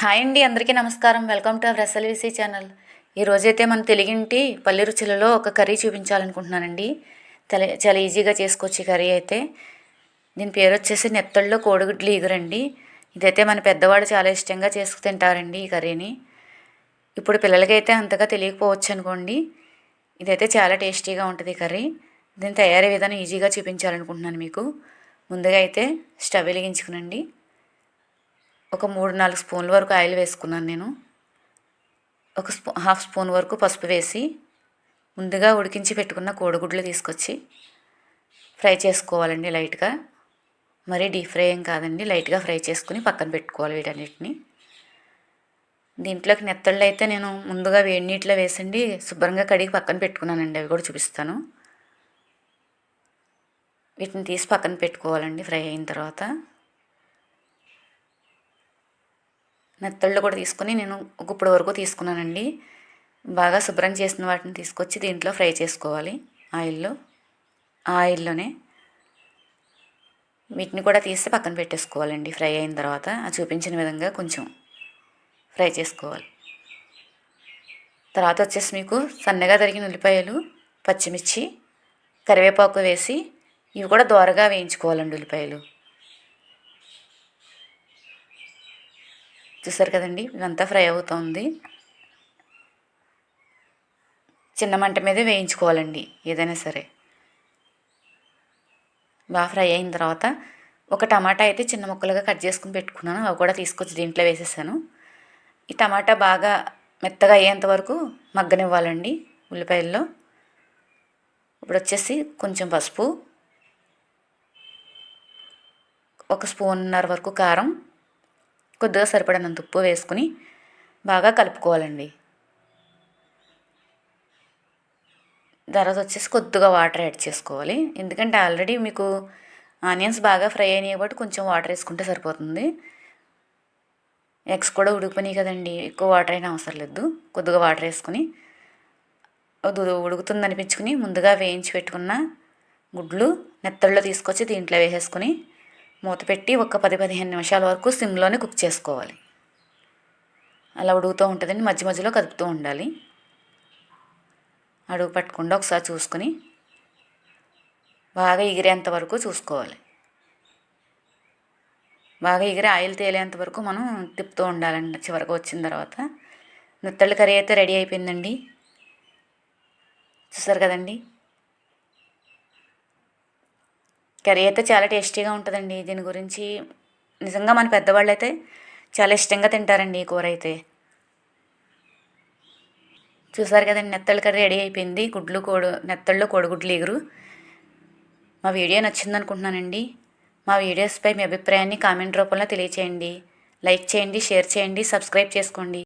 Hi అండి అందరికీ నమస్కారం. Welcome to our SLVC channel. ఈరోజైతే మన తెలుగింటి పల్లె రుచులలో ఒక కర్రీ చూపించాలనుకుంటున్నానండి. చాలా చాలా ఈజీగా చేసుకోవచ్చు ఈ కర్రీ అయితే. దీని పేరు వచ్చేసి నెత్తళ్ళలో కోడిగుడ్లు ఈగురండి. ఇదైతే మన పెద్దవాడు చాలా ఇష్టంగా చేసుకు తింటారండి ఈ కర్రీని. ఇప్పుడు పిల్లలకైతే అంతగా తెలియకపోవచ్చు అనుకోండి. ఇదైతే చాలా టేస్టీగా ఉంటుంది ఈ కర్రీ. దీని తయారీ విధానం ఈజీగా చూపించాలనుకుంటున్నాను మీకు. ముందుగా అయితే స్టవ్ వెలిగించుకునండి. ఒక మూడు నాలుగు స్పూన్ల వరకు ఆయిల్ వేసుకున్నాను నేను. ఒక స్పూ హాఫ్ స్పూన్ వరకు పసుపు వేసి ముందుగా ఉడికించి పెట్టుకున్న కోడిగుడ్లు తీసుకొచ్చి ఫ్రై చేసుకోవాలండి లైట్గా. మరీ డీప్ ఫ్రై ఏం కాదండి లైట్గా ఫ్రై చేసుకుని పక్కన పెట్టుకోవాలి వీటన్నిటిని. దీంట్లోకి నెత్తళ్ళు అయితే నేను ముందుగా వేడి నీటిలో వేసండి శుభ్రంగా కడిగి పక్కన పెట్టుకున్నానండి అవి కూడా చూపిస్తాను. వీటిని తీసి పక్కన పెట్టుకోవాలండి ఫ్రై అయిన తర్వాత. నెత్తళ్ళు కూడా తీసుకొని నేను గుప్పుడు వరకు తీసుకున్నానండి. బాగా శుభ్రం చేసిన వాటిని తీసుకొచ్చి దీంట్లో ఫ్రై చేసుకోవాలి ఆయిల్లో ఆయిల్లోనే. వీటిని కూడా తీసి పక్కన పెట్టేసుకోవాలండి ఫ్రై అయిన తర్వాత. ఆ చూపించిన విధంగా కొంచెం ఫ్రై చేసుకోవాలి. తర్వాత వచ్చేసి మీకు సన్నగా తరిగిన ఉల్లిపాయలు పచ్చిమిర్చి కరివేపాకు వేసి ఇవి కూడా దోరగా వేయించుకోవాలండి ఉల్లిపాయలు. చూసారు కదండి ఇదంతా ఫ్రై అవుతుంది. చిన్న మంట మీదే వేయించుకోవాలండి ఏదైనా సరే. బాగా ఫ్రై అయిన తర్వాత ఒక టమాటా అయితే చిన్న ముక్కలుగా కట్ చేసుకుని పెట్టుకున్నాను అవి కూడా తీసుకొచ్చి దీంట్లో వేసేసాను. ఈ టమాటా బాగా మెత్తగా అయ్యేంత వరకు మగ్గనివ్వాలండి ఉల్లిపాయల్లో. ఇప్పుడు వచ్చేసి కొంచెం పసుపు ఒక స్పూన్నర వరకు కారం కొద్దిగా సరిపడినంత ఉప్పు వేసుకుని బాగా కలుపుకోవాలండి. తర్వాత వచ్చేసి కొద్దిగా వాటర్ యాడ్ చేసుకోవాలి. ఎందుకంటే ఆల్రెడీ మీకు ఆనియన్స్ బాగా ఫ్రై అయినాయి కాబట్టి కొంచెం వాటర్ వేసుకుంటే సరిపోతుంది. ఎగ్స్ కూడా ఉడికిపోయినాయి కదండి ఎక్కువ వాటర్ అయినా అవసరం లేదు. కొద్దిగా వాటర్ వేసుకుని ఉడుకుతుంది అనిపించుకుని ముందుగా వేయించి పెట్టుకున్న గుడ్లు నెత్తళ్ళు తీసుకొచ్చి దీంట్లో వేసేసుకుని మూత పెట్టి ఒక పది పదిహేను నిమిషాల వరకు సిమ్లోనే కుక్ చేసుకోవాలి. అలా ఉడుగుతూ ఉంటుందండి. మధ్య మధ్యలో కదుపుతూ ఉండాలి. అడుగు పట్టకుండా ఒకసారి చూసుకొని బాగా ఎగిరేంత వరకు చూసుకోవాలి. బాగా ఎగిరి ఆయిల్ తేలేంత వరకు మనం తిప్పుతూ ఉండాలండి. చివరికి వచ్చిన తర్వాత నెత్తళ్ళ కర్రీ అయితే రెడీ అయిపోయిందండి. చూసారు కదండి? కర్రీ అయితే చాలా టేస్టీగా ఉంటుందండి. దీని గురించి నిజంగా మన పెద్దవాళ్ళు అయితే చాలా ఇష్టంగా తింటారండి ఈ కూర అయితే. చూసారు కదండి నెత్తళ్ళ కర్రీ రెడీ అయిపోయింది. గుడ్లు కోడు నెత్తళ్ళు కోడిగుడ్లు ఎగురు. మా వీడియో నచ్చింది అనుకుంటున్నానండి మా వీడియోస్పై మీ అభిప్రాయాన్ని కామెంట్ రూపంలో తెలియచేయండి. లైక్ చేయండి షేర్ చేయండి సబ్స్క్రైబ్ చేసుకోండి.